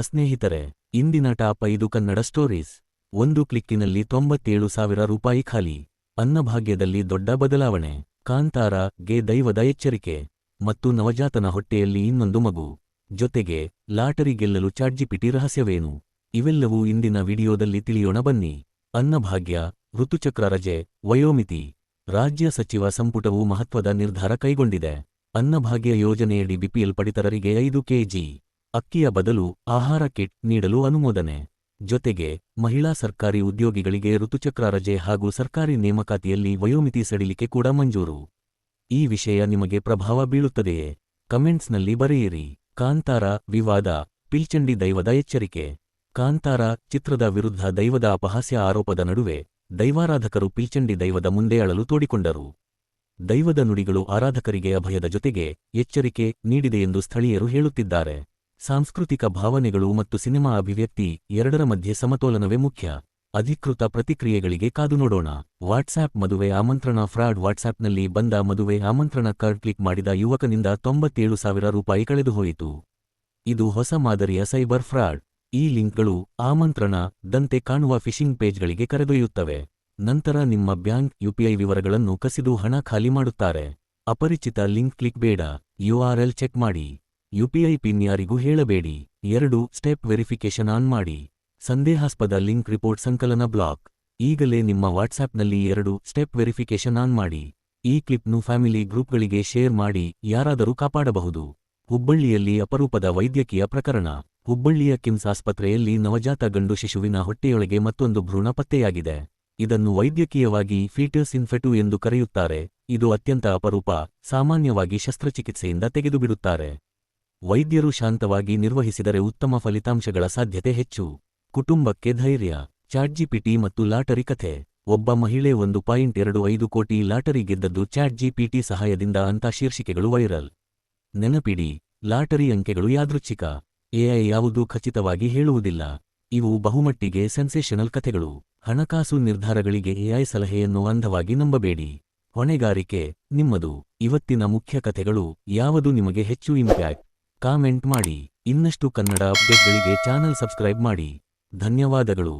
ಸ್ನೇಹಿತರೆ, ಇಂದಿನ ಟಾಪ್ ಐದು ಕನ್ನಡ ಸ್ಟೋರೀಸ್. ಒಂದು ಕ್ಲಿಕ್ಕಿನಲ್ಲಿ ತೊಂಬತ್ತೇಳು ಸಾವಿರ ರೂಪಾಯಿ ಖಾಲಿ. ಅನ್ನಭಾಗ್ಯದಲ್ಲಿ ದೊಡ್ಡ ಬದಲಾವಣೆ. ಕಾಂತಾರ, ಗೆ ದೈವದ ಎಚ್ಚರಿಕೆ. ಮತ್ತು ನವಜಾತನ ಹೊಟ್ಟೆಯಲ್ಲಿ ಇನ್ನೊಂದು ಮಗು. ಜೊತೆಗೆ, ಲಾಟರಿ ಗೆಲ್ಲಲು ಚಾಟ್ಜಿಪಿಟಿ ರಹಸ್ಯವೇನು? ಇವೆಲ್ಲವೂ ಇಂದಿನ ವಿಡಿಯೋದಲ್ಲಿ ತಿಳಿಯೋಣ ಬನ್ನಿ. ಅನ್ನಭಾಗ್ಯ, ಋತುಚಕ್ರ ರಜೆ, ವಯೋಮಿತಿ. ರಾಜ್ಯ ಸಚಿವ ಸಂಪುಟವು ಮಹತ್ವದ ನಿರ್ಧಾರ ಕೈಗೊಂಡಿದೆ. ಅನ್ನಭಾಗ್ಯ ಯೋಜನೆಯಡಿ ಬಿಪಿಎಲ್ ಪಡಿತರರಿಗೆ ಐದು ಕೆಜಿ. ಅಕ್ಕಿಯ ಬದಲು ಆಹಾರ ಕಿಟ್ ನೀಡಲು ಅನುಮೋದನೆ. ಜೊತೆಗೆ, ಮಹಿಳಾ ಸರ್ಕಾರಿ ಉದ್ಯೋಗಿಗಳಿಗೆ ಋತುಚಕ್ರ ರಜೆ ಹಾಗೂ ಸರ್ಕಾರಿ ನೇಮಕಾತಿಯಲ್ಲಿ ವಯೋಮಿತಿ ಸಡಿಲಿಕೆ ಕೂಡ ಮಂಜೂರು. ಈ ವಿಷಯ ನಿಮಗೆ ಪ್ರಭಾವ ಬೀಳುತ್ತದೆಯೇ? ಕಮೆಂಟ್ಸ್ನಲ್ಲಿ ಬರೆಯಿರಿ. ಕಾಂತಾರ ವಿವಾದ, ಪಿಲ್ಚಂಡಿ ದೈವದ ಎಚ್ಚರಿಕೆ. ಕಾಂತಾರ ಚಿತ್ರದ ವಿರುದ್ಧ ದೈವದ ಅಪಹಾಸ್ಯ ಆರೋಪದ ನಡುವೆ ದೈವಾರಾಧಕರು ಪಿಲ್ಚಂಡಿ ದೈವದ ಮುಂದೆ ಅಳಲು ತೋಡಿಕೊಂಡರು. ದೈವದ ನುಡಿಗಳು ಆರಾಧಕರಿಗೆ ಅಭಯದ ಜೊತೆಗೆ ಎಚ್ಚರಿಕೆ ನೀಡಿದೆ ಎಂದು ಸ್ಥಳೀಯರು ಹೇಳುತ್ತಿದ್ದಾರೆ. ಸಾಂಸ್ಕೃತಿಕ ಭಾವನೆಗಳು ಮತ್ತು ಸಿನಿಮಾ ಅಭಿವ್ಯಕ್ತಿ ಎರಡರ ಮಧ್ಯೆ ಸಮತೋಲನವೇ ಮುಖ್ಯ. ಅಧಿಕೃತ ಪ್ರತಿಕ್ರಿಯೆಗಳಿಗೆ ಕಾದು ನೋಡೋಣ. ವಾಟ್ಸ್ಆ್ಯಪ್ ಮದುವೆ ಆಮಂತ್ರಣ ಫ್ರಾಡ್ ವಾಟ್ಸ್ಆ್ಯಪ್ನಲ್ಲಿ ಬಂದ ಮದುವೆ ಆಮಂತ್ರಣ ಕಾರ್ಡ್ ಕ್ಲಿಕ್ ಮಾಡಿದ ಯುವಕನಿಂದ ತೊಂಬತ್ತೇಳು ಸಾವಿರ ರೂಪಾಯಿ ಕಳೆದುಹೋಯಿತು ಇದು ಹೊಸ ಮಾದರಿಯ ಸೈಬರ್ ಫ್ರಾಡ್. ಈ ಲಿಂಕ್ಗಳು ಆಮಂತ್ರಣ, ದಂತೆ ಕಾಣುವ ಫಿಶಿಂಗ್ ಪೇಜ್ಗಳಿಗೆ ಕರೆದೊಯ್ಯುತ್ತವೆ. ನಂತರ ನಿಮ್ಮ ಬ್ಯಾಂಕ್ ಯುಪಿಐ ವಿವರಗಳನ್ನು ಕಸಿದು ಹಣ ಖಾಲಿ ಮಾಡುತ್ತಾರೆ. ಅಪರಿಚಿತ ಲಿಂಕ್ ಕ್ಲಿಕ್ ಬೇಡ. ಯುಆರ್ಎಲ್ ಚೆಕ್ ಮಾಡಿ. ಯುಪಿಐ ಪಿನ್ ಯಾರಿಗೂ ಹೇಳಬೇಡಿ. ಎರಡು, ಸ್ಟೆಪ್ ವೆರಿಫಿಕೇಶನ್ ಆನ್ ಮಾಡಿ. ಸಂದೇಹಾಸ್ಪದ ಲಿಂಕ್ ರಿಪೋರ್ಟ್ ಸಂಕಲನ ಬ್ಲಾಕ್. ಈಗಲೇ ನಿಮ್ಮ ವಾಟ್ಸ್ಆ್ಯಪ್ನಲ್ಲಿ ಎರಡು, ಸ್ಟೆಪ್ ವೆರಿಫಿಕೇಶನ್ ಆನ್ ಮಾಡಿ. ಈ ಕ್ಲಿಪ್ನು ಫ್ಯಾಮಿಲಿ ಗ್ರೂಪ್ಗಳಿಗೆ ಶೇರ್ ಮಾಡಿ, ಯಾರಾದರೂ ಕಾಪಾಡಬಹುದು. ಹುಬ್ಬಳ್ಳಿಯಲ್ಲಿ ಅಪರೂಪದ ವೈದ್ಯಕೀಯ ಪ್ರಕರಣ. ಹುಬ್ಬಳ್ಳಿಯ ಕಿಮ್ಸ್ ಆಸ್ಪತ್ರೆಯಲ್ಲಿ ನವಜಾತ ಗಂಡು ಶಿಶುವಿನ ಹೊಟ್ಟೆಯೊಳಗೆ ಮತ್ತೊಂದು ಭ್ರೂಣ ಪತ್ತೆಯಾಗಿದೆ. ಇದನ್ನು ವೈದ್ಯಕೀಯವಾಗಿ ಫೀಟಸ್ ಇನ್ಫೆಟು ಎಂದು ಕರೆಯುತ್ತಾರೆ. ಇದು ಅತ್ಯಂತ ಅಪರೂಪ, ಸಾಮಾನ್ಯವಾಗಿ ಶಸ್ತ್ರಚಿಕಿತ್ಸೆಯಿಂದ ತೆಗೆದುಬಿಡುತ್ತಾರೆ. ವೈದ್ಯರು ಶಾಂತವಾಗಿ ನಿರ್ವಹಿಸಿದರೆ ಉತ್ತಮ ಫಲಿತಾಂಶಗಳ ಸಾಧ್ಯತೆ ಹೆಚ್ಚು. ಕುಟುಂಬಕ್ಕೆ ಧೈರ್ಯ, ಚಾಟ್ಜಿಪಿಟಿ ಮತ್ತು ಲಾಟರಿ ಕಥೆ. ಒಬ್ಬ ಮಹಿಳೆ ಒಂದು ಪಾಯಿಂಟ್ ಎರಡು ಐದು ಕೋಟಿ ಲಾಟರಿ ಗೆದ್ದದ್ದು ಚಾಟ್ಜಿಪಿಟಿ ಸಹಾಯದಿಂದ ಅಂತ ಶೀರ್ಷಿಕೆಗಳು ವೈರಲ್. ನೆನಪಿಡಿ, ಲಾಟರಿ ಅಂಕೆಗಳು ಯಾದೃಚ್ಛಿಕ. ಎಐ ಯಾವುದೂ ಖಚಿತವಾಗಿ ಹೇಳುವುದಿಲ್ಲ. ಇವು ಬಹುಮಟ್ಟಿಗೆ ಸೆನ್ಸೇಷನಲ್ ಕಥೆಗಳು. ಹಣಕಾಸು ನಿರ್ಧಾರಗಳಿಗೆ ಎಐ ಸಲಹೆಯನ್ನು ಅಂಧವಾಗಿ ನಂಬಬೇಡಿ. ಹೊಣೆಗಾರಿಕೆ, ನಿಮ್ಮದು. ಇವತ್ತಿನ ಮುಖ್ಯ ಕಥೆಗಳು ಯಾವುದು ನಿಮಗೆ ಹೆಚ್ಚು ಇಂಪ್ಯಾಕ್ಟ್? ಕಾಮೆಂಟ್ ಮಾಡಿ ಇನ್ನಷ್ಟು ಕನ್ನಡ ಅಪ್ಡೇಟ್ಗಳಿಗೆ ಚಾನಲ್ ಸಬ್ಸ್ಕ್ರೈಬ್ ಮಾಡಿ ಧನ್ಯವಾದಗಳು